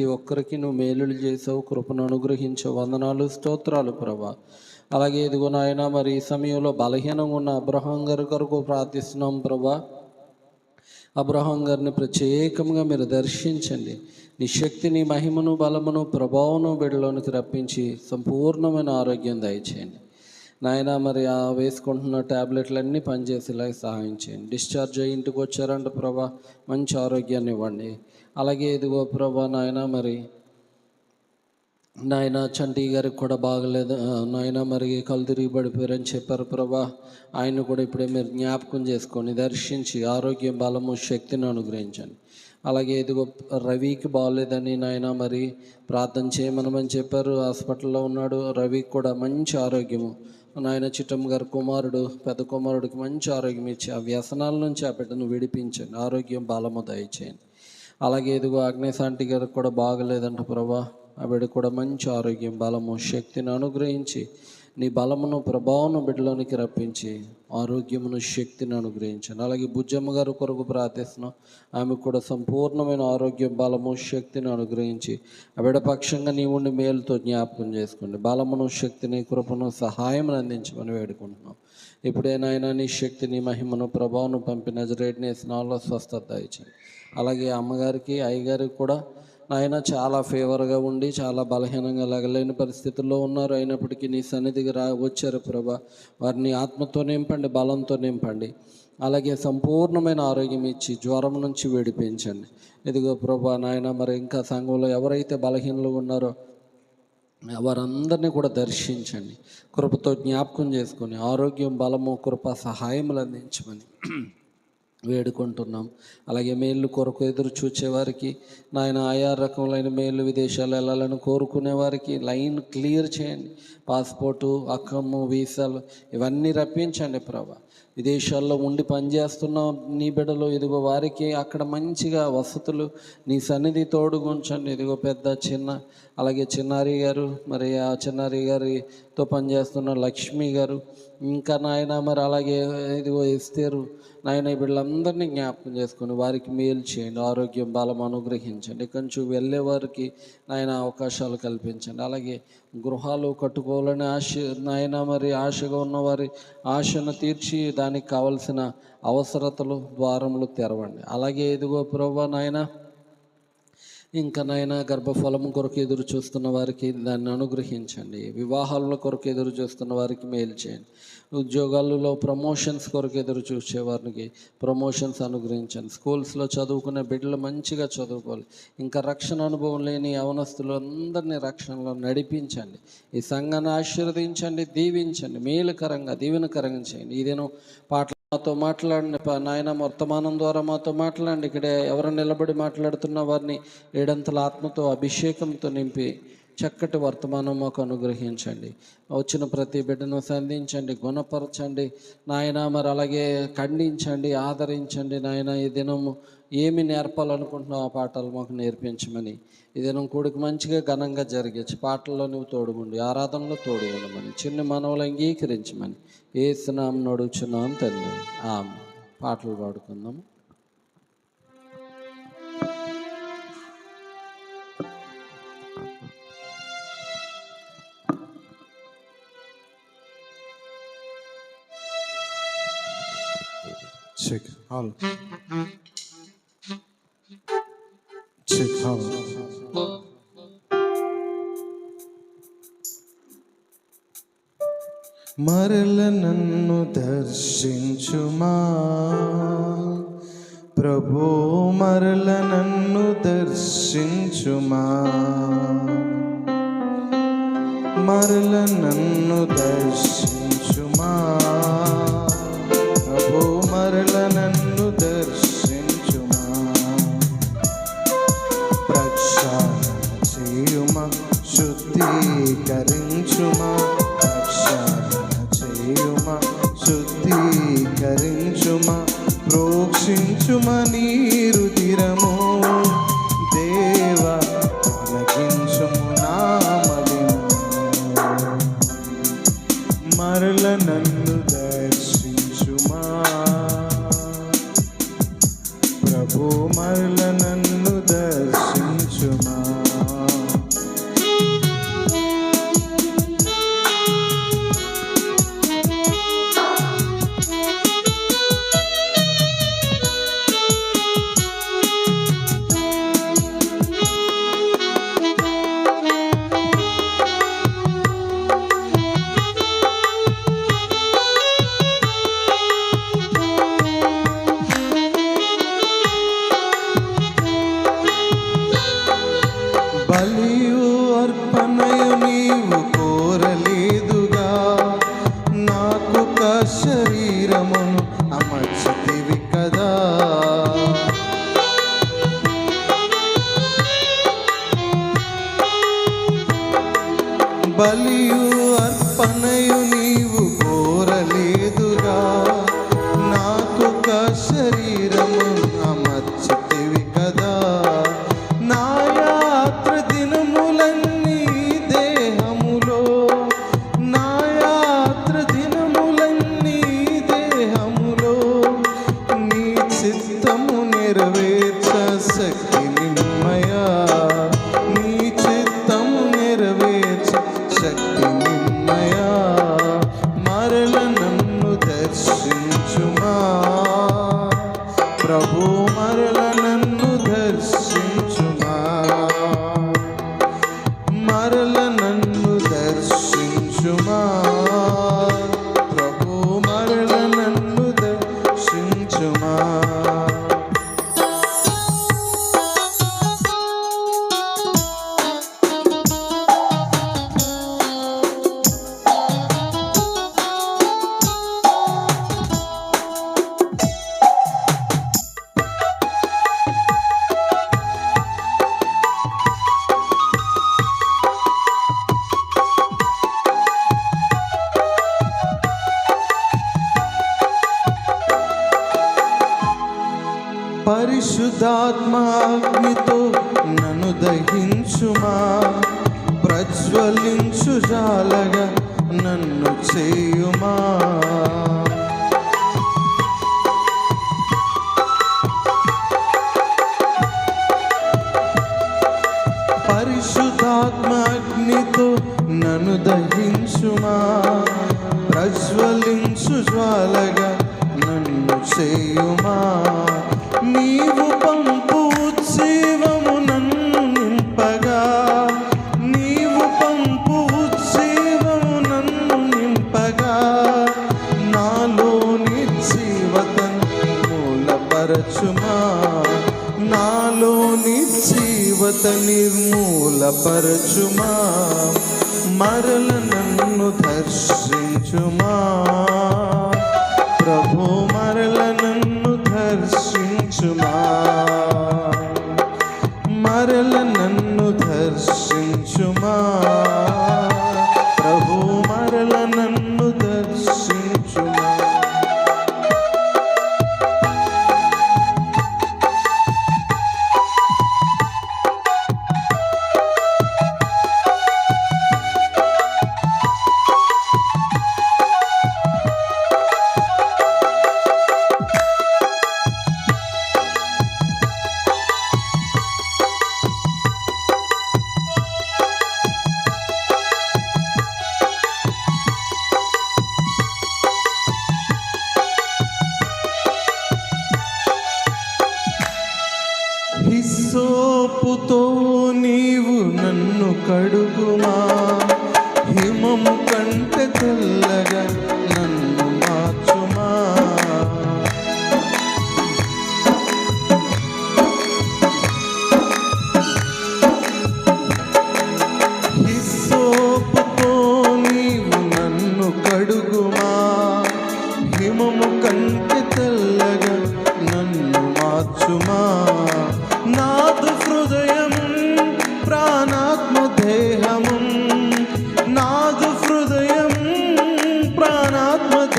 ప్రతి ఒక్కరికి నువ్వు మేలులు చేసావు కృపను అనుగ్రహించావు. వందనాలు స్తోత్రాలు ప్రభా. అలాగే ఇదిగో నాయన మరి ఈ సమయంలో బలహీనంగా ఉన్న అబ్రహాం గారి కొరకు ప్రార్థిస్తున్నాం ప్రభా. అబ్రహాం గారిని ప్రత్యేకంగా మీరు దర్శించండి. నీ శక్తిని మహిమను బలమును ప్రభావను బిడ్డలోనికి రప్పించి సంపూర్ణమైన ఆరోగ్యం దయచేయండి. నాయన మరి ఆ వేసుకుంటున్న ట్యాబ్లెట్లన్నీ పనిచేసేలాగా సహాయం చేయండి. డిశ్చార్జ్ అయ్యి ఇంటికి వచ్చారంట ప్రభా మంచి ఆరోగ్యాన్ని ఇవ్వండి. అలాగే ఇదిగో ప్రభా నాయన మరి నాయన చంటి గారికి కూడా బాగలేదు. నాయన మరి కళ్ళు తిరిగి పడిపోయారని చెప్పారు ప్రభా. ఆయన కూడా ఇప్పుడే మీరు జ్ఞాపకం చేసుకొని దర్శించి ఆరోగ్యం బలము శక్తిని అనుగ్రహించండి. అలాగే ఇదిగో రవికి బాగలేదని నాయన మరి ప్రార్థన చేయమనమని చెప్పారు. హాస్పిటల్లో ఉన్నాడు. రవికి కూడా మంచి ఆరోగ్యము నాయన చిట్టమ్మ గారు కుమారుడు పెద్ద కుమారుడికి మంచి ఆరోగ్యం ఇచ్చి ఆ వ్యసనాల నుంచి ఆ బిడ్డను విడిపించండి. ఆరోగ్యం బలము దయచేయండి. అలాగే ఇదిగో ఆగ్నేశాంటి గారికి కూడా బాగలేదంట ప్రభా. ఆ బిడ్డ కూడా మంచి ఆరోగ్యం బలము శక్తిని అనుగ్రహించి నీ బలమును ప్రభావమును బిడ్డలోనికి రప్పించి ఆరోగ్యమును శక్తిని అనుగ్రహించండి అలాగే బుజ్జమ్మ గారు కొరకు ప్రార్థిస్తున్నాం. ఆమె కూడా సంపూర్ణమైన ఆరోగ్యం బలము శక్తిని అనుగ్రహించి ఆ పక్షంగా నీ ఉండి మేలుతో జ్ఞాపకం చేసుకోండి. బలమును శక్తిని కృపను సహాయం అందించమని వేడుకుంటున్నాం. ఇప్పుడేనాయనా నీ శక్తిని మహిమను ప్రభావం పంపి నజరేట్ని స్నాల్లో స్వస్థత దయచేయండి అలాగే అమ్మగారికి అయ్యగారికి కూడా నాయన చాలా ఫేవర్గా ఉండి చాలా బలహీనంగా లగలేని పరిస్థితుల్లో ఉన్నారు. అయినప్పటికీ నీ సన్నిధికి రా వచ్చారు ప్రభా. వారిని ఆత్మతో నింపండి బలంతో నింపండి. అలాగే సంపూర్ణమైన ఆరోగ్యం ఇచ్చి జ్వరం నుంచి విడిపించండి. ఇదిగో ప్రభా నాయన మరి ఇంకా సంఘంలో ఎవరైతే బలహీనలు ఉన్నారో వారందరినీ కూడా దర్శించండి. కృపతో జ్ఞాపకం చేసుకొని ఆరోగ్యం బలము కృప సహాయములు అందించమని వేడుకుంటున్నాం. అలాగే మేళ్ళు కొరకు ఎదురు చూచేవారికి నాయన ఆయా రకములైన మేళ్ళు విదేశాలు వెళ్ళాలని కోరుకునే వారికి లైన్ క్లియర్ చేయండి. పాస్పోర్టు అక్కము వీసాలు ఇవన్నీ రప్పించండి ప్రభా. విదేశాల్లో ఉండి పనిచేస్తున్న నీ బిడ్డలు ఇదిగో వారికి అక్కడ మంచిగా వసతులు నీ సన్నిధి తోడుగుంచండి. ఇదిగో పెద్ద చిన్న అలాగే చిన్నారి గారు మరి ఆ చిన్నారి గారితో పనిచేస్తున్న లక్ష్మి గారు ఇంకా నాయన మరి అలాగే ఇదిగో ఇస్తారు నాయన వీళ్ళందరినీ జ్ఞాపకం చేసుకొని వారికి మేలు చేయండి ఆరోగ్యం బలం అనుగ్రహించండి. కొంచెం వెళ్ళే వారికి నాయన అవకాశాలు కల్పించండి. అలాగే గృహాలు కట్టుకోవాలని ఆశ నాయన మరి ఆశగా ఉన్నవారి ఆశను తీర్చి దానికి కావలసిన అవసరతలు ద్వారములు తెరవండి. అలాగే ఇదిగో ప్రభా నాయన ఇంకా నాయన గర్భఫలం కొరకు ఎదురు చూస్తున్న వారికి దాన్ని అనుగ్రహించండి. వివాహాల కొరకు ఎదురు చూస్తున్న వారికి మేలు చేయండి. ఉద్యోగాలలో ప్రమోషన్స్ కొరకు ఎదురు చూసే వారికి ప్రమోషన్స్ అనుగ్రహించండి. స్కూల్స్లో చదువుకునే బిడ్డలు మంచిగా చదువుకోవాలి. ఇంకా రక్షణ అనుభవం లేని అవనస్తులు అందరినీ రక్షణలో నడిపించండి. ఈ సంఘాన్ని ఆశీర్వదించండి దీవించండి మేలుకరంగా దీవెనకరంగా చేయండి. ఇదేను పాటలు మాతో మాట్లాడిన నాయన వర్తమానం ద్వారా మాతో మాట్లాడండి. ఇక్కడే ఎవరు నిలబడి మాట్లాడుతున్న వారిని ఏడంతల ఆత్మతో అభిషేకంతో నింపి చక్కటి వర్తమానం మాకు అనుగ్రహించండి. వచ్చిన ప్రతి బిడ్డను సంధించండి గుణపరచండి. నాయన మరి అలాగే ఖండించండి ఆదరించండి నాయన ఈ దినము. ఏమి నేర్పాలనుకుంటున్నావు ఆ పాటలు మాకు నేర్పించమని. ఈ కొడుకు మంచిగా ఘనంగా జరిగచ్చు పాటల్లో నువ్వు తోడుగుండి ఆరాధనలో తోడుగుండమని చిన్న మనవులు అంగీకరించమని ఏ స్నాం నడుచున్నాం తల్లి. ఆ పాటలు పాడుకుందాం. Check. Hall. Check hall. మరల నన్ను దర్శించుమా ప్రభు మరల నన్ను దర్శించుమా మరల నన్ను దర్శించుమా శుద్ధాత్మాగ్నితో నన్ను దహించుమా? ప్రజ్వలించు జాలగా నన్ను చేయుమా? పరిశుద్ధాత్మాగ్నితో నన్ను దహించుమా? ప్రజ్వలించు జ్వాలగా నన్ను చేయుమా? నీ మమత నిర్మూలపరచుమా మరల నన్ను దర్శించుమా? ప్రభో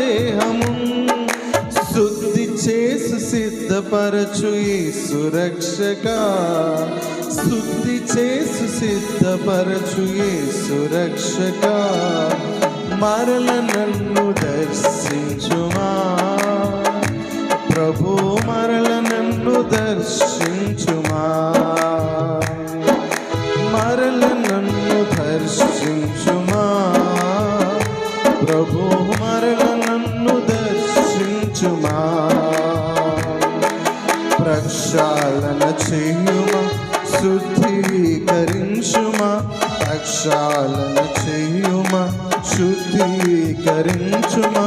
దేహము శుద్ధి చేసు సిద్ధపరచు ఈ సురక్షక. శుద్ధి చేసు సిద్ధపరచు ఈ సురక్షక. మరల నన్ను దర్శించుమా. ప్రభు మరల నన్ను దర్శించుమా. మరల నన్ను దర్శించుమా. ప్రభు ప్రక్షాళన చేయుమా? శుద్ధీకరించుమా? ప్రక్షాళన చేయుమా? శుద్ధీకరించుమా?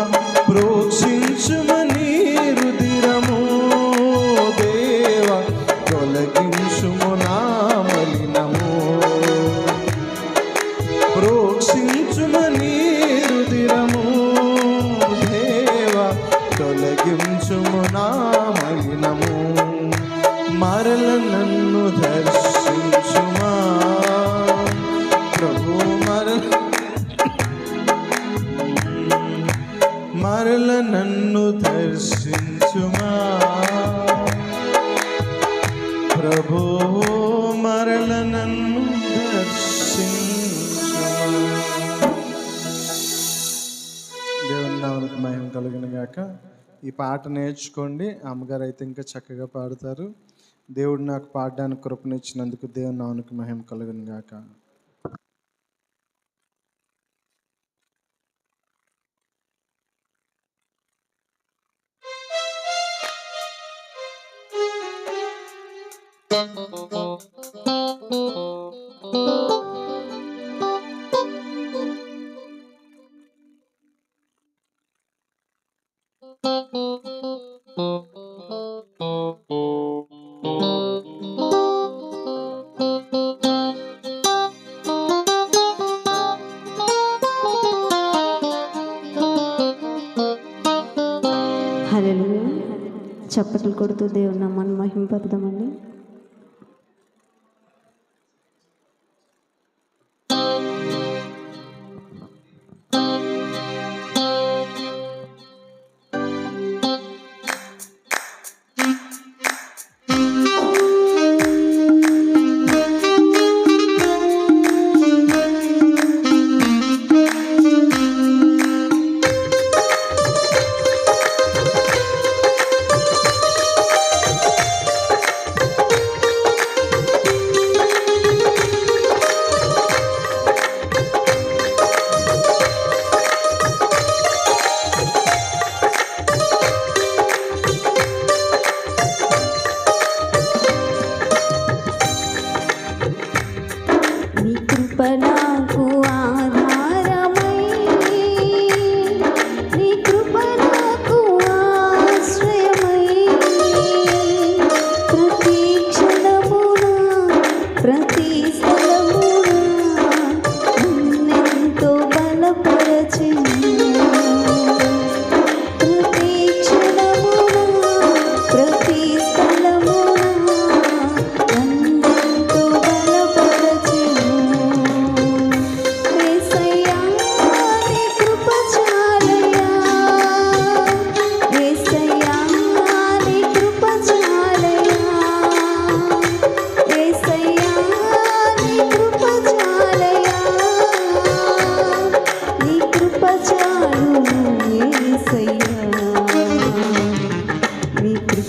నేర్చుకోండి. అమ్మగారు అయితే ఇంకా చక్కగా పాడతారు. దేవుడు నాకు పాడడానికి కృపనిచ్చినందుకు దేవుని నాన్నకు మహిమ కలుగును గాక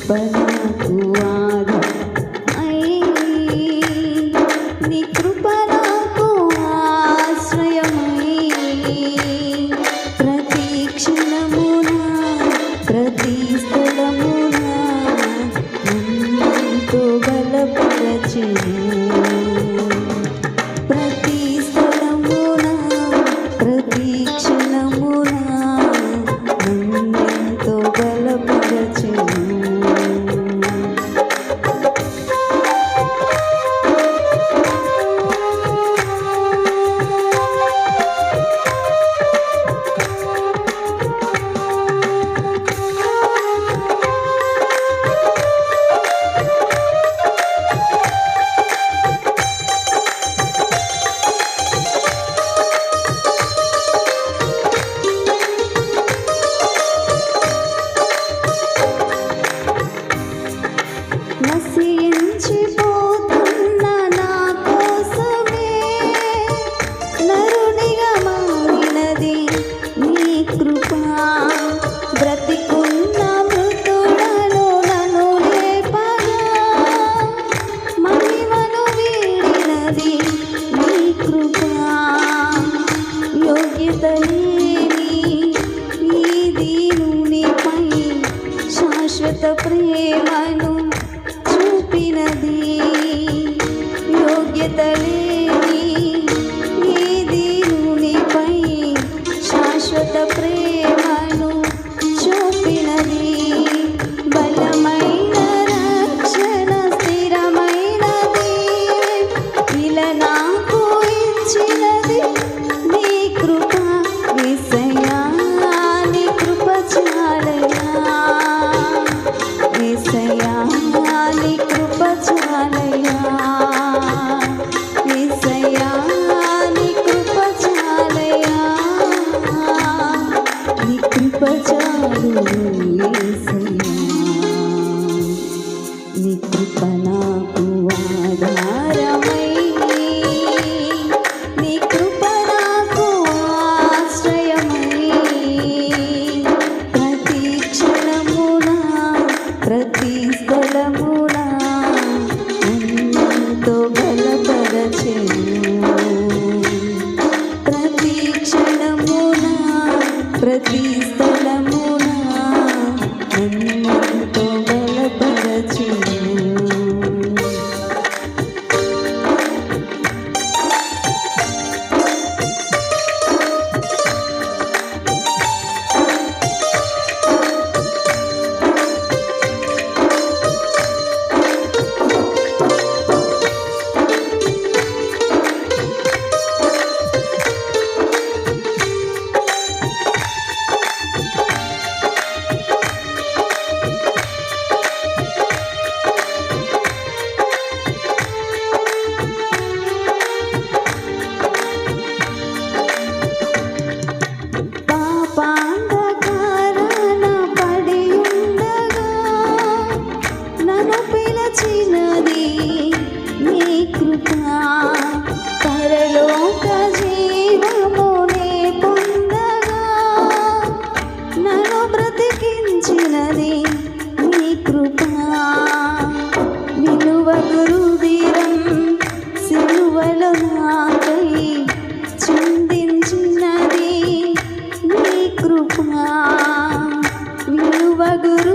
嗯。యోగ్యతలే ಗುರು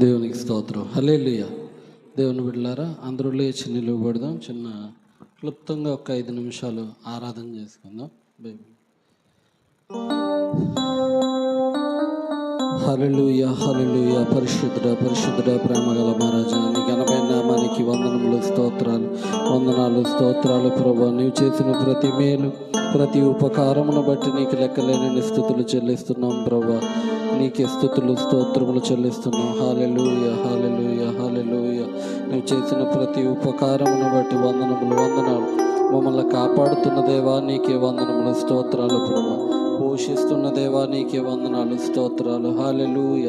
దేవునికి స్తోత్రం. హలేలుయ దేవుని బిడ్డలారా అందరూ లేచి నిలువబడదాం. చిన్న క్లుప్తంగా ఒక ఐదు నిమిషాలు ఆరాధన చేసుకుందాం. Bible hallelujah hallelujah. పరిశుద్ధుడ పరిశుద్ధుడ ప్రేమగల మహారాజా. నీ ఘనమైన నామానికి వందనములు స్తోత్రాలు వందనాలు స్తోత్రాలు ప్రభా. నీవు చేసిన ప్రతి మేలు ప్రతి ఉపకారమును బట్టి నీకు లెక్కలేని స్థుతులు చెల్లిస్తున్నాం ప్రభా. నీకే స్థుతులు స్తోత్రములు చెల్లిస్తున్నాం. హాలెలుయ హాలెలుయ హాలెలుయ నువ్వు చేసిన ప్రతి ఉపకారమును బట్టి వందనములు వందనాలు. మమ్మల్ని కాపాడుతున్న దేవా నీకే వందనములు స్తోత్రాలు ప్రభా. పోషిస్తున్న దేవా నీకే వందనాలు స్తోత్రాలు. హాలెలూయ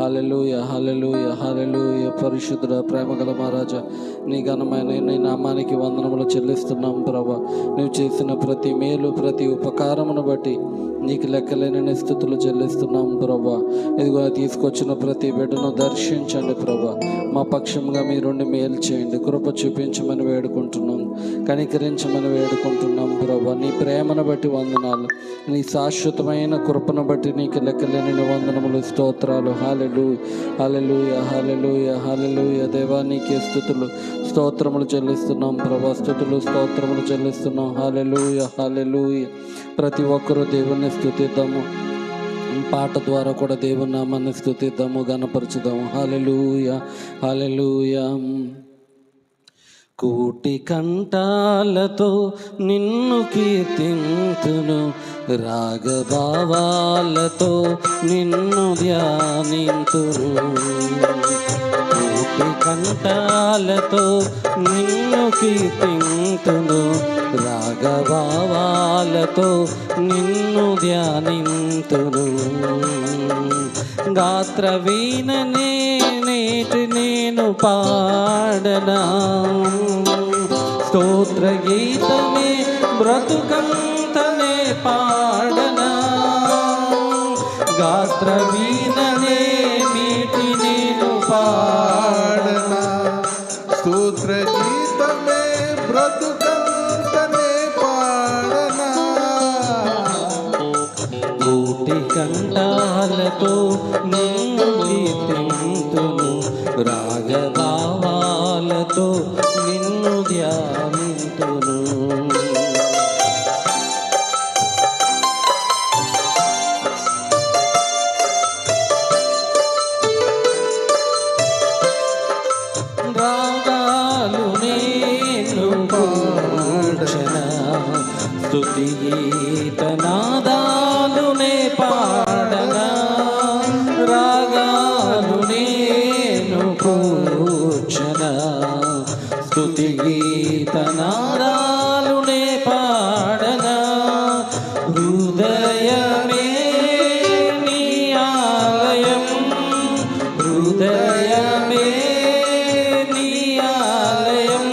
హాలెలూయ హాలెలూయ హాలెలూయ పరిశుద్ధుడ ప్రేమగల మహారాజా నీ ఘనమైన నీ నామానికి వందనములు చెల్లిస్తున్నాం ప్రభా. నువ్వు చేసిన ప్రతి మేలు ప్రతి ఉపకారమును బట్టి నీకు లెక్కలేని స్థుతులు చెల్లిస్తున్నాం ప్రభా. ఇదిగో తీసుకొచ్చిన ప్రతి బిడ్డను దర్శించండి ప్రభా. మా పక్షంగా మీరుండి మేలు చేయండి. కృప చూపించమని వేడుకుంటున్నాం కనికరించమని వేడుకుంటున్నాం ప్రభా. నీ ప్రేమను బట్టి వందనాలు నీ శాశ్వతమైన కృపను బట్టి నీకు లెక్కలేని నిబంధనములు స్తోత్రాలు. హాలెలు హాలెలు హాలెలూయ హాలెలు దేవా నీకే స్థుతులు. స్తోత్రములు చెల్లిస్తున్నాం ప్రభా స్థుతులు స్తోత్రములు చెల్లిస్తున్నాం. హాలెలు హాలెలు ప్రతి ఒక్కరూ దేవుణ్ణి స్థుతిద్దాము. పాట ద్వారా కూడా దేవుని నామాన్ని స్థుతిద్దాము గనపరచుదాము హాలెలూయ హాలెలూయ కోటి కంఠాలతో నిన్ను కీర్తింతును రాగభావాలతో నిన్ను ధ్యానింతును కోటి కంఠాలతో నిన్ను కీర్తింతును రాగభావాలతో నిన్ను ధ్యానింతును. గాత్ర వీణనే నేటి నేను పాడనా? స్తోత్ర గీతమే బ్రతుకంతనే పా కంఠాలతో స్థుతి గీత నాదాలునే పాడనా? హృదయమే నీ ఆలయం. హృదయమే నీ ఆలయం.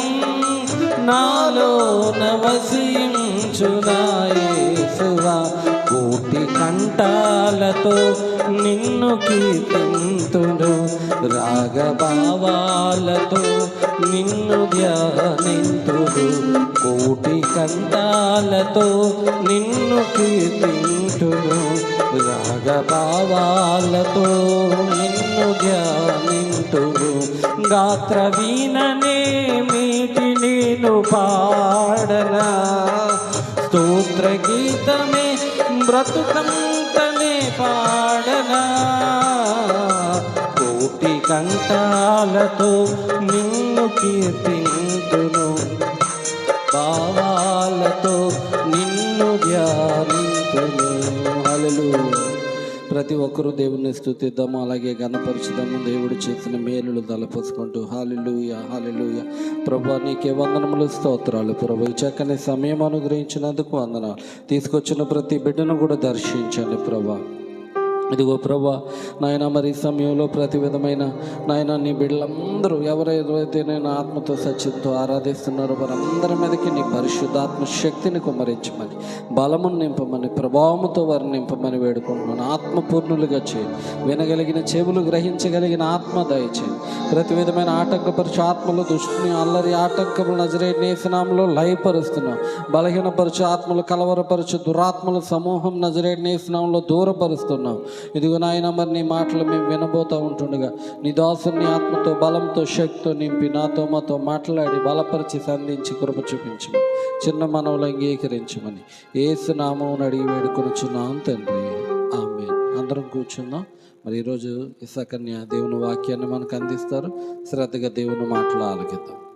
నాలో నవసించునాయేసువా కోటి కంఠాలతో నిన్ను కీర్తింతును. రాగభావాలతో నిన్ను ధ్యానింతుడు కోటి కంటాలతో నిన్ను కీర్తింతును రాగభావాలతో నిన్ను ధ్యానింతును గాత్ర వీణనే మీటి నేను పాడనా? స్తోత్ర గీతమే బ్రతుకంతనే పాడనా? కంఠాలతో నిన్ను కీర్తింతును. భావాలతో నిన్ను ధ్యానింతును. ప్రతి ఒక్కరూ దేవుణ్ణి స్థుతిద్దాము అలాగే గణపరచుదాము దేవుడు చేసిన మేలులు తలపోసుకుంటూ. హాలిలుయ హాలిలుయ ప్రభా నీకే వందనములు స్తోత్రాలు. ప్రభు ఈ చక్కని సమయం అనుగ్రహించినందుకు వందనాలు. తీసుకొచ్చిన ప్రతి బిడ్డను కూడా దర్శించండి ప్రభా. ఇదిగో ప్రభా నాయన మరి ఈ సమయంలో ప్రతి విధమైన నాయన నీ బిడ్డలందరూ ఎవరైతే నేను ఆత్మతో సత్యంతో ఆరాధిస్తున్నారో వారందరి మీదకి నీ పరిశుద్ధాత్మ శక్తిని కుమ్మరించమని బలమును నింపమని ప్రభావముతో వారిని నింపమని వేడుకుంటున్నాను. ఆత్మపూర్ణులుగా చేయి. వినగలిగిన చెవులు గ్రహించగలిగిన ఆత్మ దయచేయి ప్రతి విధమైన ఆటంకపరిచే ఆత్మలు దుష్టుని అల్లరి ఆటంకములు నజరే నేసినాములో లయపరుస్తున్నాం. బలహీనపరచు ఆత్మలు కలవరపరచు దురాత్మల సమూహం నజరే నేసినాములో దూరపరుస్తున్నాం. ఇదిగో నాయన మరి నీ మాటలు మేము వినబోతూ ఉంటుండగా నీ దాసుని ఆత్మతో బలంతో శక్తితో నింపి నాతో మాతో మాట్లాడి బలపరిచి సంధించి కృప చూపించమని చిన్న మనవులు అంగీకరించమని ఏసు నామం అడిగి వేడుకొనుచున్నాం తండ్రి. ఆమె అందరం కూర్చుందాం. మరి ఈరోజు ఇసాకన్య దేవుని వాక్యాన్ని మనకు అందిస్తారు. శ్రద్ధగా దేవుని మాటలు ఆలకిద్దాం.